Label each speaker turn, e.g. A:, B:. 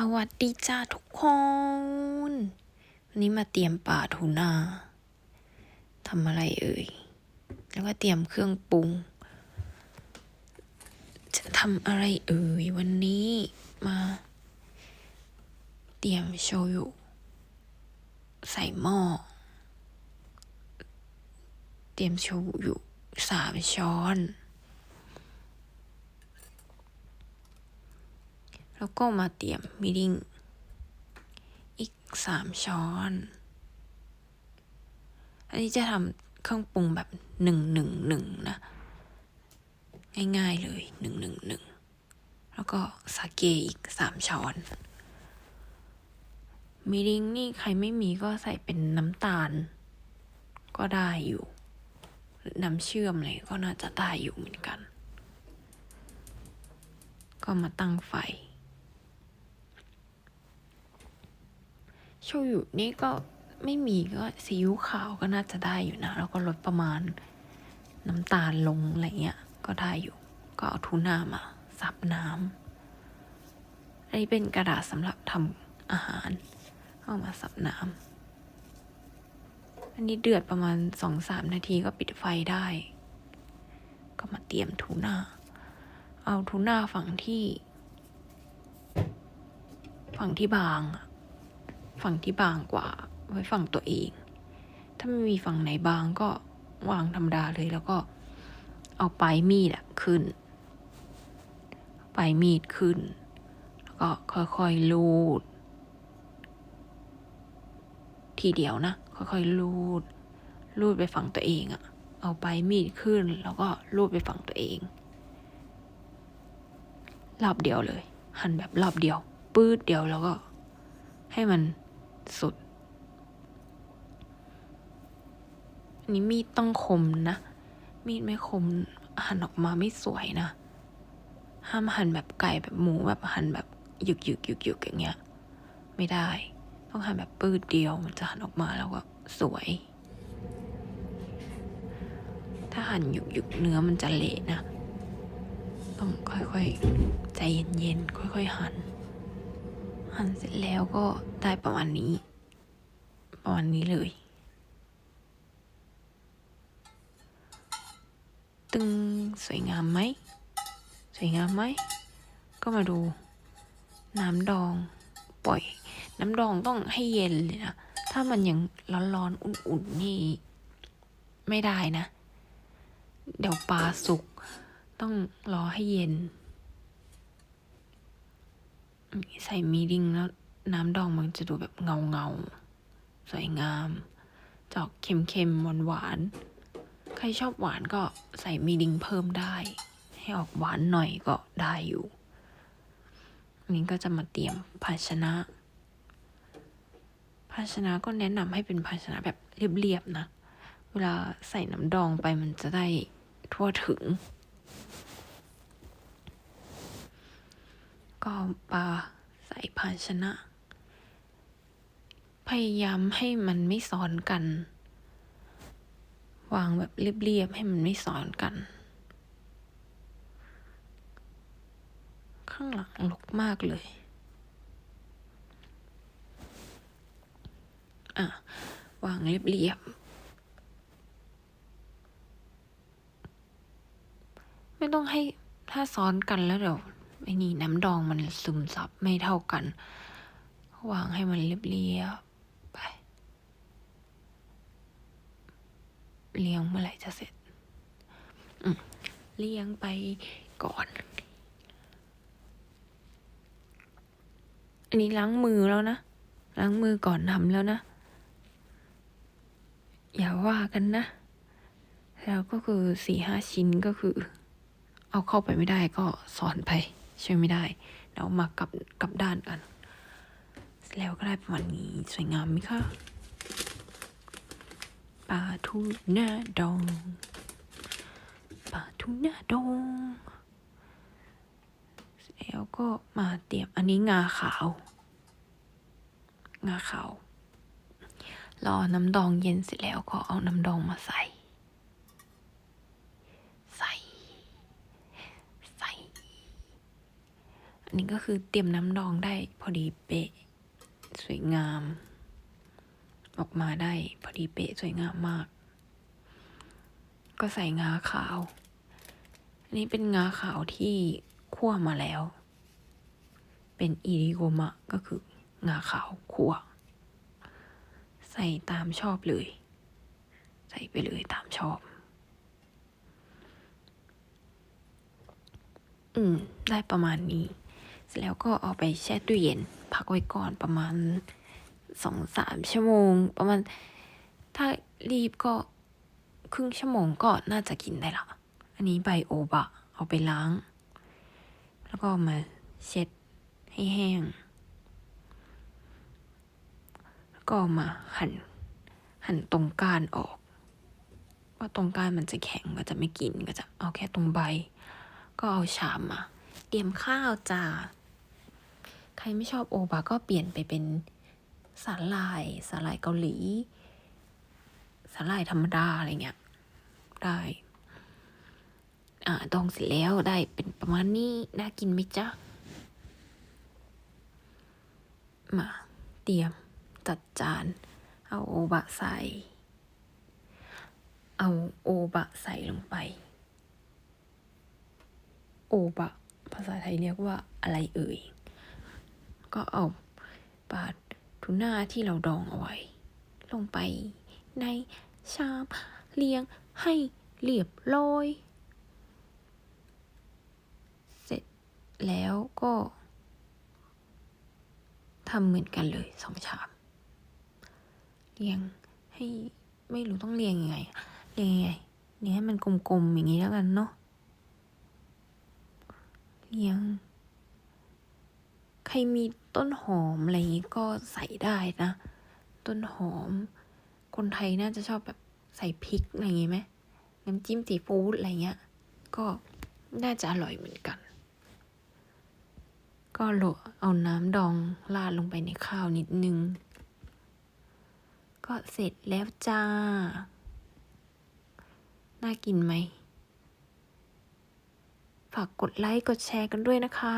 A: สวัสดีจ้าทุกคนวันนี้มาเตรียมป่าทูน่าทำอะไรเอ่ย แล้วก็เตรียมเครื่องปรุง จะทำอะไรเอ่ย วันนี้มา เตรียมโชยุ ใส่หม้อ เตรียมโชยุสามช้อน แล้วก็มาเตรียมมิริงอีกสามช้อน อันนี้จะทำเครื่องปรุงแบบหนึ่งหนึ่งหนึ่งนะ ง่ายๆเลยหนึ่งหนึ่งหนึ่งแล้วก็สาเกอีกสามช้อนมิริงนี่ใครไม่มีก็ใส่เป็นน้ำตาล ก็ได้อยู่ น้ำเชื่อมอะไรก็น่าจะได้อยู่เหมือนกัน ก็มาตั้งไฟ โชยุนี่ก็ไม่มีก็ซีอิ๊วขาวก็น่าจะได้อยู่นะ แล้วก็ลดประมาณน้ำตาลลงอะไรเงี้ยก็ได้อยู่ ก็เอาทูน่ามาซับน้ำอันนี้เป็นกระดาษสำหรับทำอาหาร เอามาซับน้ำอันนี้เดือดประมาณสองสามนาทีก็ปิดไฟได้ ก็มาเตรียมทูน่า เอาทูน่าฝั่งที่ ฝั่งที่บางอะ ฝั่งที่บางกว่าไว้ฝั่งตัวเอง ถ้าไม่มีฝั่งไหนบางก็วางธรรมดาเลยแล้วก็เอาปลายมีดอะขึ้นปลายมีดขึ้น แล้วก็ค่อยๆลูด ทีเดียวนะ ค่อยๆลูด ลูดไปฝั่งตัวเองอะเอาปลายมีดขึ้น แล้วก็ลูดไปฝั่งตัวเองรอบเดียวเลย หั่นแบบรอบเดียว ปื้ดเดียวแล้วก็ ให้มัน สุด อันนี้มีดต้องคมนะ มีดไม่คมหั่นออกมาไม่สวยนะ ห้ามหั่นแบบไก่แบบหมูแบบหั่นแบบหยึกหยึกหยึกหยึกอย่างเงี้ย ไม่ได้ ต้องหั่นแบบปื้ดเดียวมันจะหั่นออกมาแล้วก็สวย ถ้าหั่นหยึกหยึกเนื้อมันจะเละนะ ต้องค่อยๆ ใจเย็นๆ ค่อยๆ หั่น หั่นเสร็จแล้วก็ได้ประมาณนี้ ประมาณนี้เลย ตึงสวยงามไหม สวยงามไหม ก็มาดู น้ำดองปล่อย น้ำดองต้องให้เย็นเลยนะ ถ้ามันยังร้อนๆ อุ่นๆ นี่ ไม่ได้นะ เดี๋ยวปลาสุก ต้องรอให้เย็น ใส่มีดิงแล้วน้ำดองมันจะดูแบบเงาเงาสวยงามจอกเค็มๆหวานหวาน ใครชอบหวานก็ใส่มีดิงเพิ่มได้ ให้ออกหวานหน่อยก็ได้อยู่นนี้ก็จะมาเตรียมภาชนะ ภาชนะก็แนะนำให้เป็นภาชนะแบบเรียบๆนะ เวลาใส่น้ำดองไปมันจะได้ทั่วถึง ก็ปลาใส่ภาชนะ พยายามให้มันไม่ซ้อนกัน วางแบบเรียบๆให้มันไม่ซ้อนกัน ข้างหลังลกมากเลย อะ วางเรียบๆไม่ต้องให้ถ้าซ้อนกันแล้วเดี๋ยว ไอ้นี่น้ำดองมันซึมซับไม่เท่ากัน วางให้มันเรียบๆไป เลี้ยงเมื่อไหร่จะเสร็จเลี้ยงไปก่อน อันนี้ล้างมือแล้วนะ ล้างมือก่อนทำแล้วนะ อย่าว่ากันนะ แล้วก็คือสี่ห้าชิ้นก็คือ เอาเข้าไปไม่ได้ก็สอนไป ช่วยไม่ได้เดี๋ยวมากลับกลับด้านกัน แล้วก็ได้ประมาณนี้สวยงามไหมคะปลาทูน่าดองปลาทูน่าดองแล้วก็มาเตรียมอันนี้งาขาว งาขาว รอน้ำดองเย็นเสร็จแล้วก็เอาน้ำดองมาใส่ ใส่ ใส่ อันนี้ก็คือเตรียมน้ำดองได้พอดีเป๊ะ สวยงาม ออกมาได้พอดีเป๊ะสวยงามมาก ก็ใส่งาขาว อันนี้เป็นงาขาวที่คั่วมาแล้ว เป็นอิริโกมะก็คืองาขาวคั่ว ใส่ตามชอบเลย ใส่ไปเลยตามชอบ อืม ได้ประมาณนี้ เสร็จแล้วก็เอาไปแช่ตู้เย็น พักไว้ก่อนประมาณสองสามชั่วโมง ประมาณ ถ้ารีบก็ครึ่งชั่วโมงก็น่าจะกินได้ละ อันนี้ใบโอบะ เอาไปล้าง แล้วก็มาเช็ดให้แห้ง แล้วก็มาหั่น หั่นตรงก้านออกว่าตรงก้านมันจะแข็งก็จะไม่กินก็จะเอาแค่ตรงใบ ก็เอาชามมา เตรียมข้าวจ้าใครไม่ชอบโอบะก็เปลี่ยนไปเป็นสาหร่ายสาหร่ายเกาหลี สาหร่ายธรรมดาอะไรเงี้ยได้อ่าดองเสร็จแล้วได้เป็นประมาณนี้น่ากินไหมจ๊ะมาเตรียมจัดจาน เอาโอบะใส่ เอาโอบะใส่ลงไป โอบะ ภาษาไทยเรียกว่าอะไรเอ่ย ก็เอาปลาทูน่าที่เราดองเอาไว้ ลงไปในชามเรียงให้เรียบร้อย เสร็จแล้วก็ทำเหมือนกันเลยสองชาม เรียงให้ไม่รู้ต้องเรียงยังไง เรียงยังไงเรียงให้มันกลมๆอย่างนี้แล้วกันเนาะ ยงใครมีต้นหอมอะไรอย่างงี้ก็ใส่ได้นะ ต้นหอม คนไทยน่าจะชอบแบบใส่พริกอะไรอย่างงี้ไหมน้ำจิ้มซีฟู้ดอะไรเงี้ย ก็น่าจะอร่อยเหมือนกัน ก็โหลเอาน้ำดองราดลงไปในข้าวนิดนึง ก็เสร็จแล้วจ้า น่ากินไหม ฝากกดไลค์กดแชร์กันด้วยนะคะ